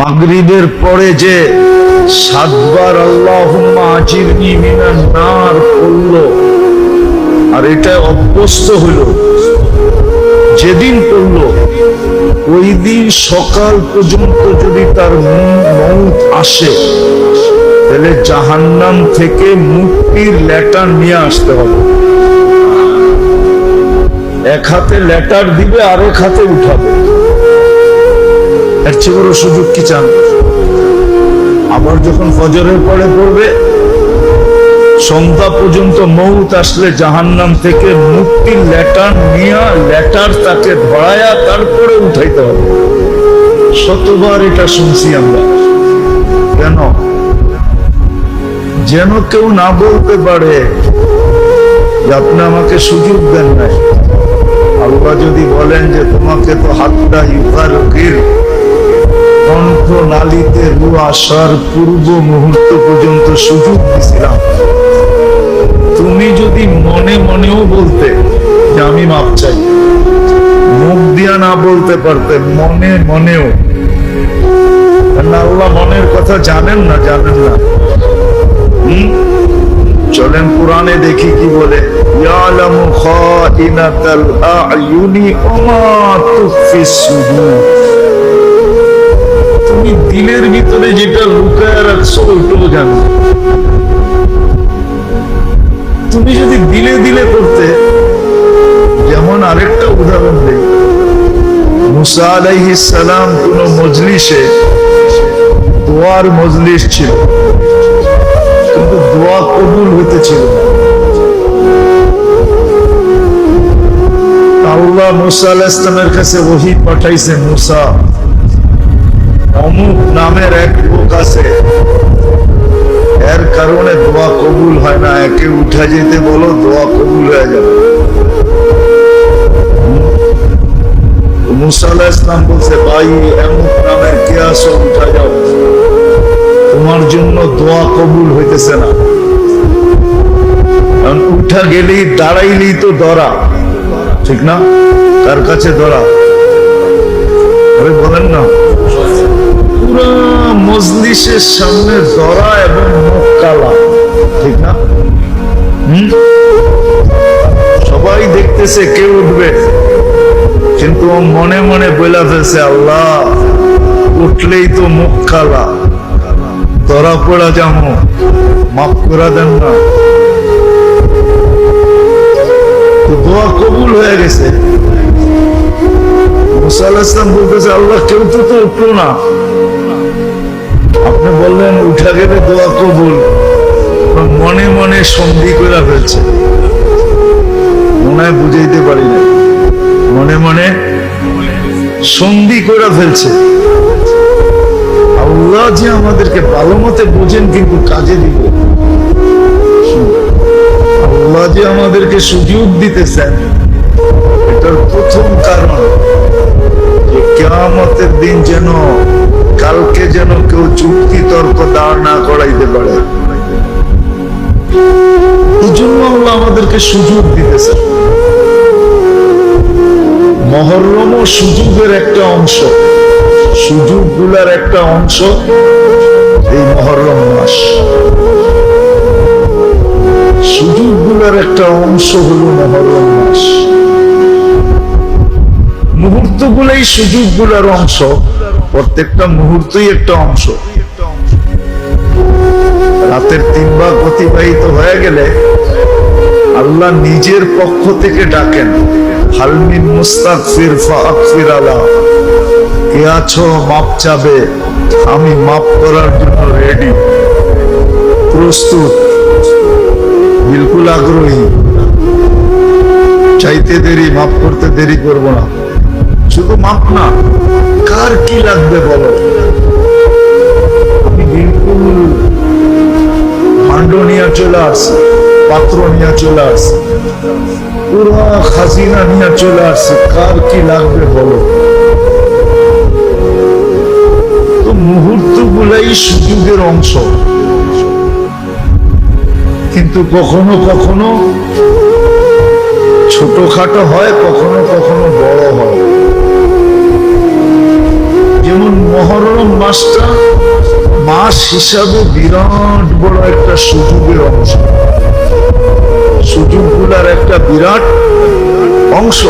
মাগরিবের পরে যে সাতবার আল্লাহ আজিরনি আর এটা অভ্যস্ত হইল যেদিন পড়ল, ওই দিন সকাল পর্যন্ত যদি তার মৌত আসে, তাহলে জাহান্নাম থেকে মুক্তির লেটার নিয়ে আসতে হবে। এক হাতে লেটার দিবে আর এক হাতে উঠাবে। চেয়ে বড় সুযোগ কি চান? আবার যখন ফজরের পরে পড়বে, সন্ধ্যা পর্যন্ত মৌত আসলে জাহান্নাম থেকে মুক্তির লেটার নিয়া, লেটার তাকে ধরায়া তারপরে উঠাইতে হবে। শতবার এটা শুনছি আমরা। কেন? যেন কেউ না বলতে পারে যে আপনি আমাকে সুযোগ দেন নাই। আল্লাহ যদি বলেন যে তোমাকে তো হাতটা ইউকার কণ্ঠ নালিতে রু আসার পূর্ব মুহূর্ত পর্যন্ত সুযোগ দিছিলাম। তুমি যদি মনে মনেও বলতে যে আমি মাপ চাই, মুখ দিয়া না বলতে পারতে, মনে মনেও। আল্লাহ মনের কথা জানেন না জানেন না। চলেন কোরআনে দেখি কি বলে, ইয়ালামু খাইনাতাল আয়ুনি সুদূর। তুমি দিলের ভিতরে যেটা লুকায় রাখছো ওইটাও জানো তুমি যদি দিলে দিলে করতে, যেমন আরেকটা উদাহরণ দেই মুসা আলাইহিস সালাম কোন মজলিসে দোয়ার মজলিস ছিল, কিন্তু দোয়া কবুল হইতেছিল। আল্লাহ মুসা আলাহ ইসলামের কাছে ওহি পাঠাইছে, মুসা অমুক নামের এক লোক আছে। এর কারণে দোয়া কবুল হয় না। একে উঠা যেতে বলো, দোয়া কবুল হয়ে যাবে। তোমার জন্য দোয়া কবুল হইতেছে না। গেলেই দাঁড়াইলেই তো ঠিক না? কার কাছে দরা আরে বলেন না। পুরা মজলিসের সামনে দরা এবং মুখ কালা, ঠিক না? সবাই দেখতেছে কে উঠবে। কিন্তু ও মনে মনে বইলা ফেলছে, আল্লাহ, উঠলেই তো মুখ কালা। ধরা পড়া যাব মাফ করে দেন না। দোয়া কবুল হয়ে গেছে। মুসা আলাহিসাম ইসলাম বলতেছে, আল্লাহ, কেউ তো উঠল না। আপনি বললেন, উঠা গেলে দোয়া কবুল। মনে মনে সন্ধি করে ফেলছে। মনে বুঝাইতে পারি না মনে মনে সন্ধি করে ফেলছে। আল্লাহ যে আমাদেরকে ভালো মতে বোঝেন, কিন্তু কাজে দিব। আল্লাহ যে আমাদেরকে সুযোগ দিতেছেন, এটার প্রথম কারণ যে কেয়ামতের দিন যেন কালকে যেন কেউ যুক্তি তর্ক দাঁড় না করাইতে পারে। এই জন্য আল্লাহ আমাদেরকে সুযোগ দিতেছেন মহরম সুযোগের একটা অংশ। সুযোগগুলার একটা অংশ এই মহরম মাস। সুযোগগুলার একটা অংশ হলো মহরম মাস। মুহূর্তগুলাই সুযোগগুলার অংশ। প্রত্যেকটা মুহূর্তই একটা অংশ। রাতের তিন ভাগ অতিবাহিত হয়ে গেলে আল্লাহ নিজের পক্ষ থেকে ডাকেন হালমিন মুস্তাকফির ফাকফির আলা। কে আছো মাপ চাবে? আমি মাপ করার জন্য রেডি প্রস্তুত। বিলকুল আগ্রহী। চাইতে দেরি, মাপ করতে দেরি করব না। শুধু মাপ না, কার কি লাগবে বলো? নিয়ে চলে পাত্র নিয়ে চলে পুরো খাজিনা নিয়ে চলে কার কি লাগবে বলো? তো মুহূর্ত গুলাই সুযোগের অংশ। কিন্তু কখনো কখনো ছোটখাটো হয়, কখনো কখনো বড় হয়। মহরম মাসটা মাস হিসাবে বিরাট বড় একটা সুযোগের অংশ। সুযোগগুলার একটা বিরাট অংশ।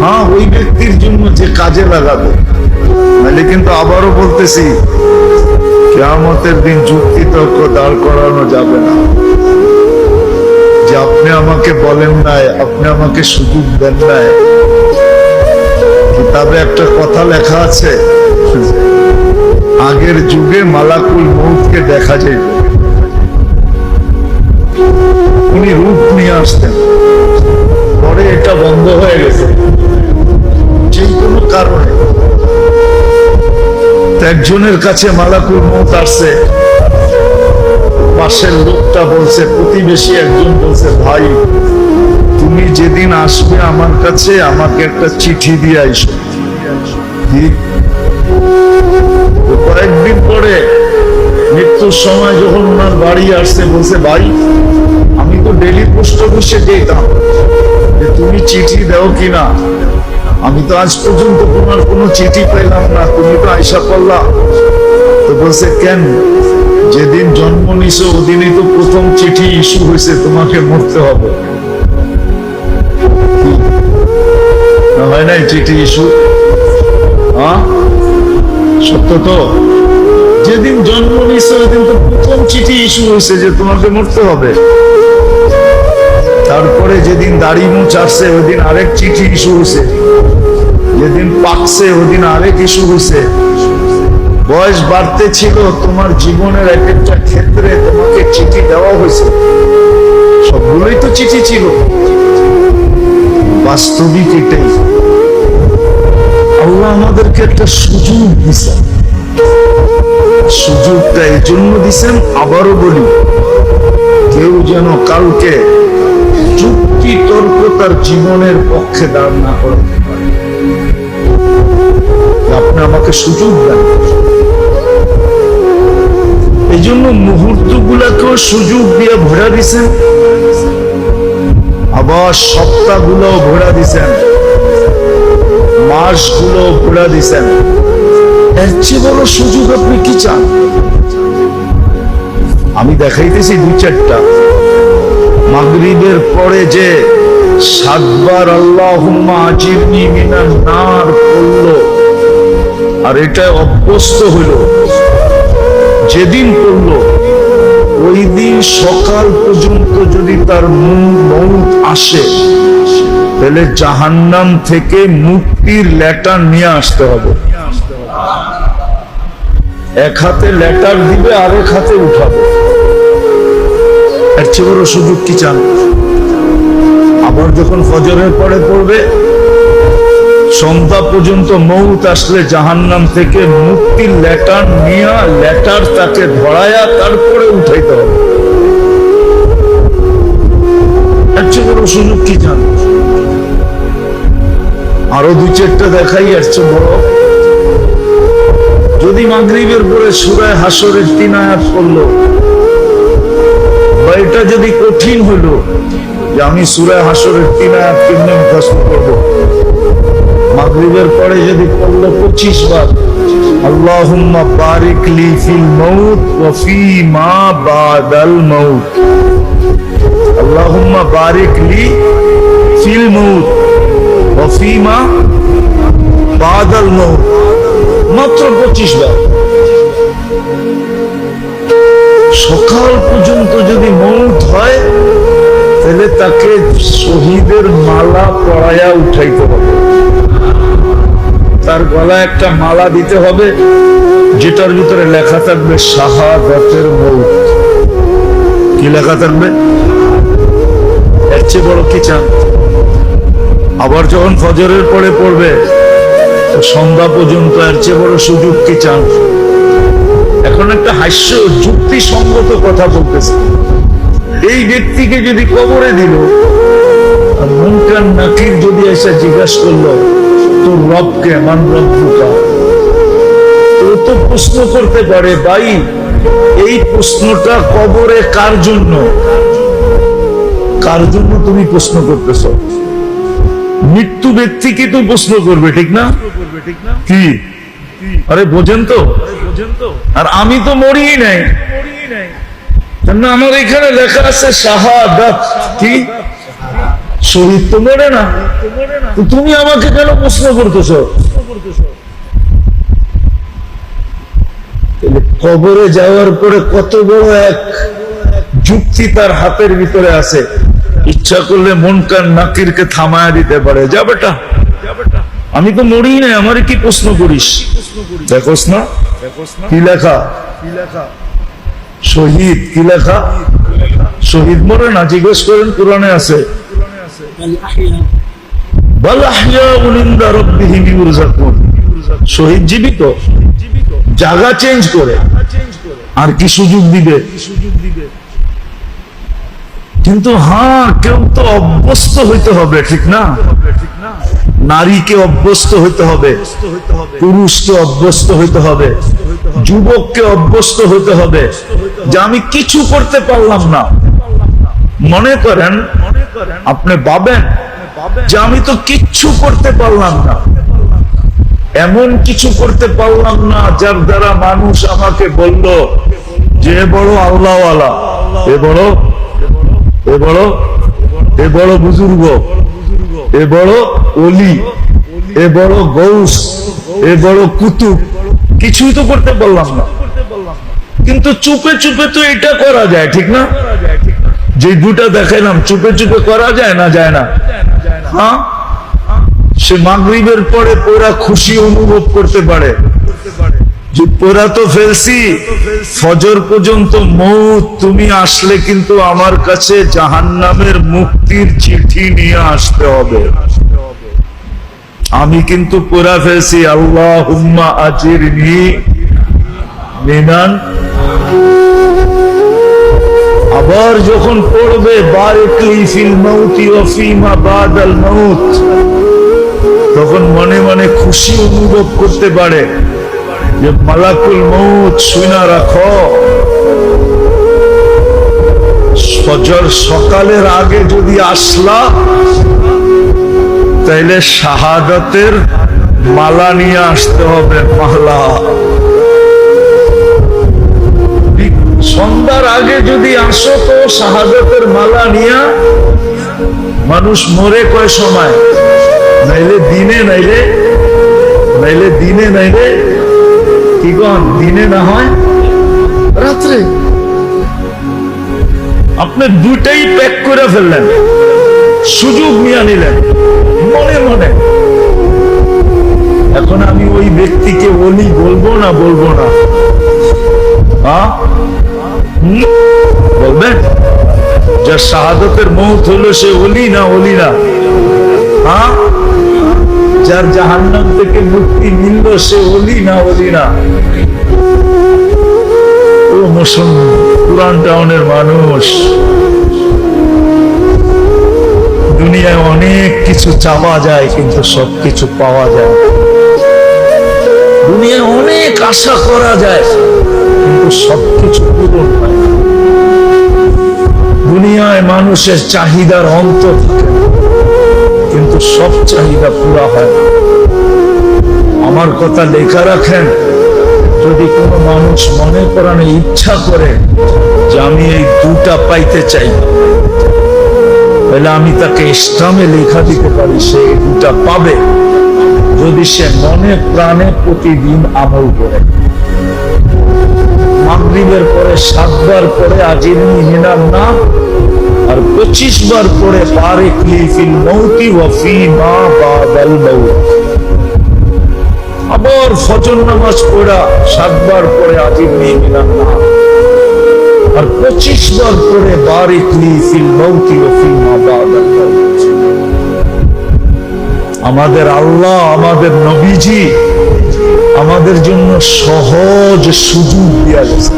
হ্যাঁ ওই ব্যক্তির জন্য যে কাজে লাগাবে। নাহলে কিন্তু আবারও বলতেছি, কেয়ামতের দিন যুক্তি তর্ক দাঁড় করানো যাবে না। যে আপনি আমাকে বলেন নাই, আপনি আমাকে সুযোগ দেন নাই। কিতাবে একটা কথা লেখা আছে, আগের যুগে মালাকুল মৌতকে দেখা যেত উনি রূপ নিয়ে আসতেন। পরে এটা বন্ধ হয়ে গেছে। যে কোনো কারণে। একজনের কাছে মালাকুল মৌত আসছে। পাশের লোকটা বলছে, প্রতিবেশী একজন বলছে, ভাই তুমি যেদিন আসবে আমার কাছে, আমাকে একটা চিঠি দিয়ে আইসো কয়েকদিন পরে মৃত্যুর সময় যখন ওনার বাড়ি আসছে, বলছে, ভাই, আমি তো ডেলি পোস্ট অফিসে যেতাম। যে তুমি চিঠি দাও কিনা? আমি তো আজ পর্যন্ত তোমার কোনো চিঠি পেলাম না, তুমি তো আইসা করলা তো বলছে, কেন? যেদিন জন্ম নিছো, ওদিনই তো প্রথম চিঠি ইস্যু হয়েছে, তোমাকে মরতে হবে। না হয় নাই চিঠি ইস্যু? হ্যাঁ? সত্য তো। যেদিন জন্ম ওদিন তো প্রথম চিঠি ইস্যু হয়েছে যে তোমাকে মরতে হবে। তারপরে যেদিন দাড়ি মুছ আসছে ওদিন আরেক চিঠি ইস্যু হয়েছে। যেদিন পাকছে ওদিন আরেক ইস্যু হয়েছে। বয়স বাড়তে ছিল, তোমার জীবনের এক একটা ক্ষেত্রে তোমাকে চিঠি দেওয়া হয়েছে। সবগুলোই তো চিঠি ছিল। বাস্তবিক এটাই। আমাদেরকে একটা সুযোগ দিছেন। সুযোগটা এই জন্য দিছেন, আবারও বলি, কেউ যেন কালকে যুক্তি তর্ক তার জীবনের পক্ষে দাঁড় না করতে পারে। আপনি আমাকে সুযোগ দেন। এই জন্য মুহূর্ত গুলাকেও সুযোগ দিয়ে ভরা দিছেন, আবার সপ্তাহগুলো ভরা দিছেন। মাসগুলো ভরা দিছেন। এর চেয়ে বড় সুযোগ আপনি কি চান? আমি দেখাইতেছি দুই চারটা। মাগরিবের পরে যে সাতবার আল্লাহ নার পড়ল, আর এটা অভ্যস্ত হইল, যেদিন পড়ল, ওই দিন সকাল পর্যন্ত যদি তার মৌত আসে তাহলে জাহান্নাম থেকে মুক্তির লেটার নিয়ে আসতে হবে। এক হাতে লেটার দিবে, আরেক হাতে উঠাবে। এর চেয়ে বড় সুযোগ কি চান? আবার যখন ফজরের পরে পড়বে, সন্ধ্যা পর্যন্ত মৌত আসলে জাহান্নাম থেকে মুক্তির লেটার নিয়ে, লেটার তাকে ধরায়া তারপরে উঠাইতে হবে। এর চেয়ে বড় সুযোগ কি চান? আরও দুই চারটা দেখাই আসছে বড় যদি মাগরিবের পরে সুরায় হাসরের তিন আয়াত করল বা এটা যদি কঠিন হলো যে আমি সুরায় হাসরের তিন আয়াত কেমনে মুখস্থ করব? মাগরিবের পরে যদি পড়ল পঁচিশ বার, আল্লাহুম্মা বারিক লি ফিল মাউত ওয়া ফি মা বাদাল মাউত। আল্লাহুম্মা বারিক লি ফিল মাউত। ওয়া ফি মা। বাদাল মাউত মাত্র পঁচিশ বার। সকাল পর্যন্ত যদি মৌত হয়, তাহলে তাকে শহীদের মালা পরায়া উঠাইতে হবে। তার গলায় একটা মালা দিতে হবে, যেটার ভিতরে লেখা থাকবে, শাহাদাতের মৌত। কি লেখা থাকবে? এর চেয়ে বড় কি চান? আবার যখন ফজরের পরে পড়বে সন্ধ্যা পর্যন্ত এর চেয়ে বড় সুযোগ কি চান? এখন একটা হাস্য যুক্তিসঙ্গত কথা বলতেছে। এই ব্যক্তিকে যদি কবরে দিল মুনকার নাকির যদি এসে জিজ্ঞাসা করল, তোর রবকে মান রব্বুকা তো তো প্রশ্ন করতে পারে, ভাই, এই প্রশ্নটা কবরে কার জন্য? কার জন্য তুমি প্রশ্ন করতেছ? মৃত্যু ব্যক্তিকে তো প্রশ্ন করবে, ঠিক না? কি? আরে বোঝেন তো। আর আমি তো মরিই নাই। আমার এখানে লেখা আছে কি? তো মরে না। তুমি আমাকে কেন প্রশ্ন করতেছ? কবরে যাওয়ার পরে কত বড় এক যুক্তি তার হাতের ভিতরে আছে। ইচ্ছা করলে মনকার নাকিরকে থামায় দিতে পারে। যা বেটা। আমি তো মরি না আমার কি প্রশ্ন করিস? দেখোস না? কি লেখা? শহীদ, কি লেখা? শহীদ মরে না, জিজ্ঞেস করেন পুরানে আছে। শহীদ জীবিত? জায়গা চেঞ্জ করে। আর কি সুযোগ দিবে? কিন্তু হ্যাঁ কেউ তো অভ্যস্ত হইতে হবে, ঠিক না? নারীকে অভ্যস্ত হইতে হবে, পুরুষকে অভ্যস্ত হইতে হবে, যুবককে অভ্যস্ত হইতে হবে। যে আমি কিছু করতে পারলাম না। মনে করেন, আপনি ভাবেন যে আমি তো কিচ্ছু করতে পারলাম না। এমন কিছু করতে পারলাম না যার দ্বারা মানুষ আমাকে বলল, যে বড় আল্লাহওয়ালা, এ বড় এ বড় এ বড় বুজুর্গ, এ বড় অলি, এ বড় গৌস, এ বড় কুতুব। কিছুই তো করতে পারলাম না। কিন্তু চুপে চুপে তো এটা করা যায়, ঠিক না? যে দুটা দেখাইলাম, চুপে চুপে করা যায় না যায় না? হ্যাঁ? সে মাগরিবের পরে পুরা খুশি অনুভব করতে পারে। পোড়া তো ফেলছি। ফজর পর্যন্ত মৌত। তুমি আসলে কিন্তু আমার কাছে জাহান্নামের মুক্তির চিঠি নিয়ে আসতে হবে। আমি কিন্তু পোড়া ফেলছি। আল্লাহ হুম্মা আজির মিনান। আবার যখন পড়বে, বারেকলি ফিল তখন মনে মনে খুশি অনুভব করতে পারে। যে মালাকুল মৌত শুনা রাখো। ফজর সকালের আগে যদি আসলা, তাইলে শাহাদাতের মালা নিয়ে আসতে হবে মালা। সন্ধ্যার আগে যদি আসো তো শাহাদাতের মালা নিয়া, মানুষ মরে কয় সময়? নাইলে দিনে নাইলে নাইলে দিনে নাইলে কি দিনে না হয়? রাত্রে। আপনি দুটাই প্যাক করে ফেললেন। সুযোগ নিয়ে নিলেন। মনে মনে। এখন আমি ওই ব্যক্তিকে বলি বলব না বলব না? বলবেন? যার শাহাদতের মৌত হলো সে অলি না অলি না? হ্যাঁ যার জাহান্নাম থেকে মুক্তি মিলল সে অলি না অলি না। ও মুসলমান পুরান টাউনের মানুষ। দুনিয়ায় অনেক কিছু চাওয়া যায়, কিন্তু সবকিছু পাওয়া যায়। দুনিয়ায় অনেক আশা করা যায়, কিন্তু সবকিছু পূরণ হয় দুনিয়ায় মানুষের চাহিদার অন্ত থাকে সব চাহিদা পুরা হয়। আমার কথা লেখা রাখেন। যদি কোনো মানুষ মনে করানো ইচ্ছা করে যে আমি এই দুটা পাইতে চাই, তাহলে আমি তাকে ইসলামে লেখা দিতে পারি, সে দুটা পাবে। যদি সে মনে প্রাণে প্রতিদিন আমল করে। মাগরিবের পরে, সাতবার পরে আজির মিনার নাম আর পঁচিশ বার পরে ওয়াফি মা আবার ফজর নামাজ পড়া সাতবার পরে আজির মিনার নাম আর পঁচিশ বার পরে বারিকলি ফিল মৌতি ওয়াফি মা মৌত আমাদের আল্লাহ, আমাদের নবীজি আমাদের জন্য সহজ সুযোগ দিয়া গেছে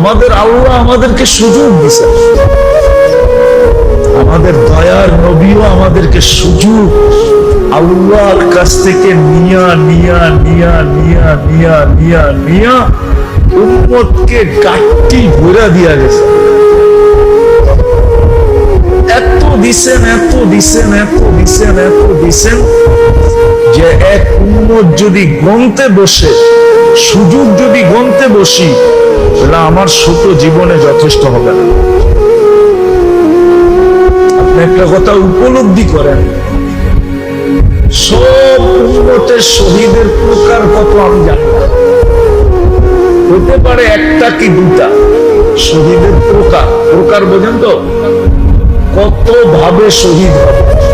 আমাদের আল্লাহ আমাদেরকে সুযোগ দিছে আমাদের দয়ার নবীও আমাদেরকে সুযোগ আল্লাহর কাছ থেকে নিয়া নিয়া নিয়া নিয়া নিয়া নিয়া নিয়া উম্মতকে দিয়া গেছে। এত দিছেন এত দিছেন এত দিছেন এত দিছেন যে এক উন্মত যদি গন্তে বসে, সুযোগ যদি গন্তে বসি তাহলে আমার ছোট জীবনে যথেষ্ট হবে না। আপনি একটা কথা উপলব্ধি করেন। সব উন্মতের শহীদের প্রকার কত আমি জানি হতে পারে একটা কি দুটা। শহীদের প্রকার। প্রকার বোঝেন তো? কত ভাবে শহীদ হবে?